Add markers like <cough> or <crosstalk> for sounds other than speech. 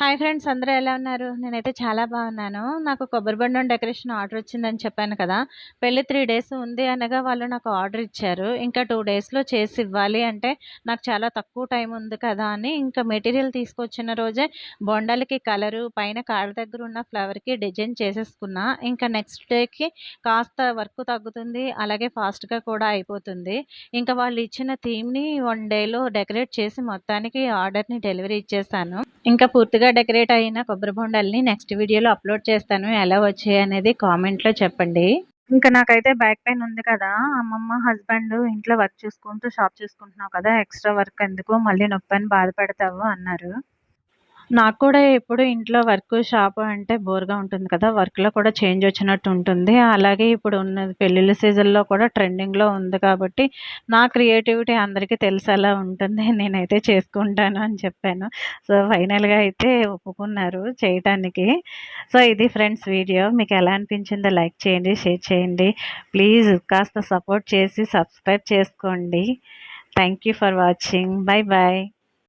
Hi friends అందరూ ఎలా ఉన్నారు? నేనైతే చాలా బాగున్నాను. నాకు కొబ్బరి బండం డెకరేషన్ ఆర్డర్ వచ్చిందని చెప్పాను కదా పెళ్ళి త్రీ డేస్ ఉంది అనగా వాళ్ళు నాకు ఆర్డర్ ఇచ్చారు. ఇంకా టూ డేస్లో చేసి ఇవ్వాలి అంటే నాకు చాలా తక్కువ టైం ఉంది కదా అని ఇంకా మెటీరియల్ తీసుకొచ్చిన రోజే బొండాలకి కలరు పైన కాళ్ళ దగ్గర ఉన్న ఫ్లవర్కి డిజైన్ చేసేసుకున్నా. ఇంకా నెక్స్ట్ డేకి కాస్త వర్క్ తగ్గుతుంది అలాగే ఫాస్ట్గా కూడా అయిపోతుంది. ఇంకా వాళ్ళు ఇచ్చిన థీమ్ని వన్ డేలో డెకరేట్ చేసి మొత్తానికి ఆర్డర్ని డెలివరీ ఇచ్చేసాను. ఇంకా పూర్తిగా డెకరేట్ అయిన కొబ్బరి బొండాలని నెక్స్ట్ వీడియోలో అప్లోడ్ చేస్తాను. ఎలా వచ్చాయి అనేది కామెంట్లో చెప్పండి. ఇంకా నాకైతే బ్యాక్ పెయిన్ ఉంది కదా అమ్మమ్మ హస్బెండ్ ఇంట్లో వర్క్ చూసుకుంటూ షాప్ చూసుకుంటున్నావు కదా ఎక్స్ట్రా వర్క్ ఎందుకు? మళ్ళీ నొప్పి అని బాధపడతావు అన్నారు. నాకు కూడా ఎప్పుడు ఇంట్లో వర్క్ షాప్ అంటే బోర్గా ఉంటుంది కదా వర్క్లో కూడా చేంజ్ వచ్చినట్టు ఉంటుంది. అలాగే ఇప్పుడు ఉన్న పెళ్ళిళ్ళ సీజన్లో కూడా ట్రెండింగ్లో ఉంది కాబట్టి నా క్రియేటివిటీ అందరికీ తెలిసేలా ఉంటుంది. <laughs> నేనైతే చేసుకుంటాను అని చెప్పాను. సో ఫైనల్గా అయితే ఒప్పుకున్నారు చేయటానికి. సో ఇది ఫ్రెండ్స్ వీడియో. మీకు ఎలా అనిపించిందో లైక్ చేయండి షేర్ చేయండి. ప్లీజ్ కాస్త సపోర్ట్ చేసి సబ్స్క్రైబ్ చేసుకోండి. Thank you for watching. Bye bye